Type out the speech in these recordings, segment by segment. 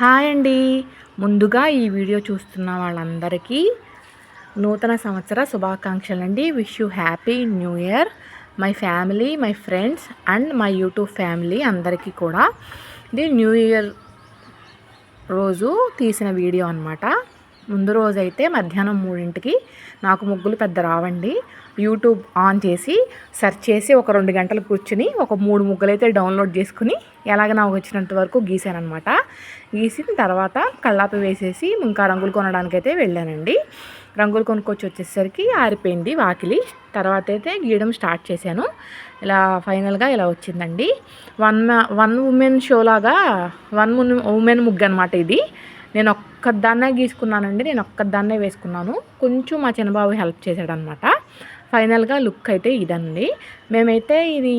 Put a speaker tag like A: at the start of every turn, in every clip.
A: Hi అండి. ముందుగా ఈ వీడియో చూస్తున్న వాళ్ళందరికీ నూతన సంవత్సర శుభాకాంక్షలు అండి wish you happy new year my family my friends and my YouTube family అందరికీ కూడా. ఇది న్యూ ఇయర్ రోజు తీసిన వీడియో అనమాట ముందు రోజైతే మధ్యాహ్నం మూడింటికి నాకు ముగ్గులు పెద్ద రావండి. యూట్యూబ్ ఆన్ చేసి సెర్చ్ చేసి ఒక రెండు గంటలు కూర్చుని ఒక మూడు ముగ్గులు అయితే డౌన్లోడ్ చేసుకుని ఎలాగ నాకు వచ్చినంత వరకు గీసానమాట గీసిన తర్వాత కళ్ళాపి వేసేసి ఇంకా రంగులు కొనడానికైతే వెళ్ళానండి. రంగులు కొనుక్కొచ్చి వచ్చేసరికి ఆరిపోయింది వాకిలి. తర్వాత అయితే గీయడం స్టార్ట్ చేశాను. ఇలా ఫైనల్గా ఇలా వచ్చిందండి. వన్ వన్ ఉమెన్ షోలాగా వన్ ఉమెన్ ముగ్గు అనమాట ఇది. నేను ఒక్కదాన్నే గీసుకున్నానండి నేను ఒక్కదాన్నే వేసుకున్నాను. కొంచెం మా చిన్నబాబు హెల్ప్ చేశాడనమాట. ఫైనల్గా లుక్ అయితే ఇదండి. మేమైతే ఇది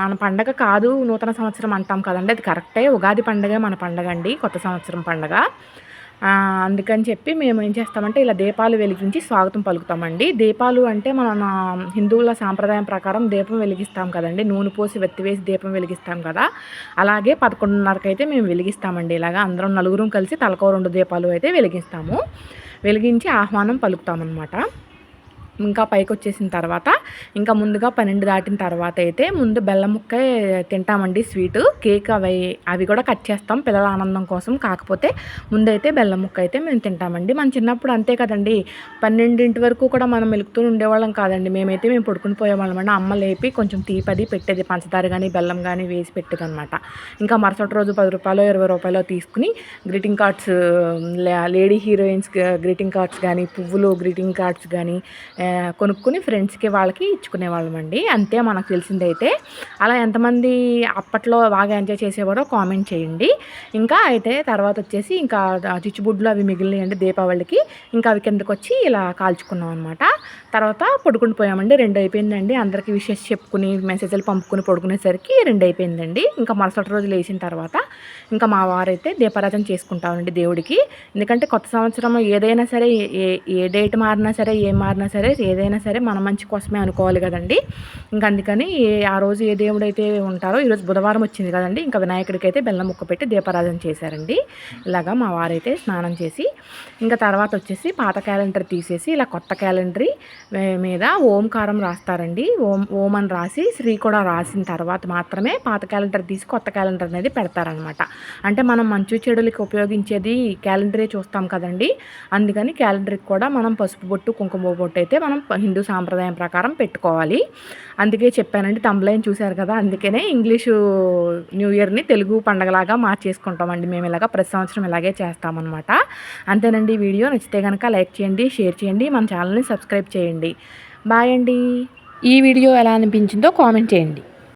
A: మన పండగ కాదు నూతన సంవత్సరం అంటాం కదండి. అది కరెక్టే ఉగాది పండగ మన పండగ అండి కొత్త సంవత్సరం పండగ. అందుకని చెప్పి మేము ఏం చేస్తామంటే ఇలా దీపాలు వెలిగించి స్వాగతం పలుకుతామండి. దీపాలు అంటే మన హిందువుల సాంప్రదాయం ప్రకారం దీపం వెలిగిస్తాం కదండి. నూనె పోసి వెత్తివేసి దీపం వెలిగిస్తాం కదా. అలాగే పదకొండున్నరకు అయితే మేము వెలిగిస్తామండి. ఇలాగా అందరం నలుగురం కలిసి తలకో రెండు దీపాలు అయితే వెలిగిస్తాము. వెలిగించి ఆహ్వానం పలుకుతామన్నమాట. ఇంకా పైకి వచ్చేసిన తర్వాత ఇంకా ముందుగా పన్నెండు దాటిన తర్వాత అయితే ముందు బెల్లం ముక్క తింటామండి స్వీట్. కేక్ అవి అవి కూడా కట్ చేస్తాం పిల్లల ఆనందం కోసం. కాకపోతే ముందైతే బెల్లం ముక్క అయితే మేము తింటామండి. మన చిన్నప్పుడు అంతే కదండి. పన్నెండింటి వరకు కూడా మనం మెలుగుతూ ఉండేవాళ్ళం కాదండి. మేమైతే మేము పడుకుని పోయేవాళ్ళం అండి. అమ్మ లేపి కొంచెం తీపది పెట్టేది. పంచదార కానీ బెల్లం కానీ వేసి పెట్టేది అనమాట ఇంకా మరుసటి రోజు పది రూపాయలు ఇరవై రూపాయలు తీసుకుని greeting cards lady heroines greeting cards కానీ పువ్వులు గ్రీటింగ్ కార్డ్స్ కానీ కొనుక్కుని ఫ్రెండ్స్కి వాళ్ళకి ఇచ్చుకునేవాళ్ళం అండి అంతే మనకు తెలిసిందైతే. అలా ఎంతమంది అప్పట్లో బాగా ఎంజాయ్ చేసేవారో కామెంట్ చేయండి. ఇంకా అయితే తర్వాత వచ్చేసి ఇంకా చిచ్చుబుడ్లు అవి మిగిలినాయండి దీపావళికి. ఇంకా అవి కిందకు వచ్చి ఇలా కాల్చుకున్నాం అనమాట తర్వాత పడుకుని పోయామండి. రెండు అయిపోయిందండి. అందరికీ విషెస్ చెప్పుకుని మెసేజ్లు పంపుకుని పడుకునేసరికి రెండు అయిపోయిందండి. ఇంకా మరుసటి రోజు లేచిన తర్వాత ఇంకా మా వారైతే దీపారాధన చేసుకుంటామండి దేవుడికి. ఎందుకంటే కొత్త సంవత్సరం ఏదైనా సరే ఏ ఏ డేట్ మారినా సరే ఏం మారినా సరే ఏదైనా సరే మన మంచి కోసమే అనుకోవాలి కదండి. ఇంకా అందుకని ఆ రోజు ఏ దేవుడు అయితే ఉంటారో ఈరోజు బుధవారం వచ్చింది కదండి. ఇంకా వినాయకుడికి అయితే బెల్లం ముక్క పెట్టి దీపారాధన చేశారండి. ఇలాగా మా వారైతే స్నానం చేసి ఇంకా తర్వాత వచ్చేసి పాత క్యాలెండర్ తీసేసి ఇలా కొత్త క్యాలెండర్ మీద ఓంకారం రాస్తారండి. ఓం ఓం అని రాసి శ్రీ కూడా రాసిన తర్వాత మాత్రమే పాత క్యాలెండర్ తీసి కొత్త క్యాలెండర్ అనేది పెడతారనమాట. అంటే మనం మంచు చెడులకి ఉపయోగించేది క్యాలెండరే చూస్తాం కదండి. అందుకని క్యాలెండర్కి కూడా మనం పసుపు బొట్టు కుంకుమ బొట్టు అయితే మనం హిందూ సాంప్రదాయం ప్రకారం పెట్టుకోవాలి. అందుకే చెప్పానండి తమ్లైన్ చూశారు కదా అందుకనే ఇంగ్లీషు న్యూ ఇయర్ని తెలుగు పండగలాగా మార్చేసుకుంటామండి. మేము ఇలాగ ప్రతి సంవత్సరం ఇలాగే చేస్తామన్నమాట. అంతేనండి వీడియో. నచ్చితే కనుక లైక్ చేయండి షేర్ చేయండి మన ఛానల్ని సబ్స్క్రైబ్ చేయండి. బాయ్ అండి. ఈ వీడియో ఎలా అనిపించిందో కామెంట్ చేయండి.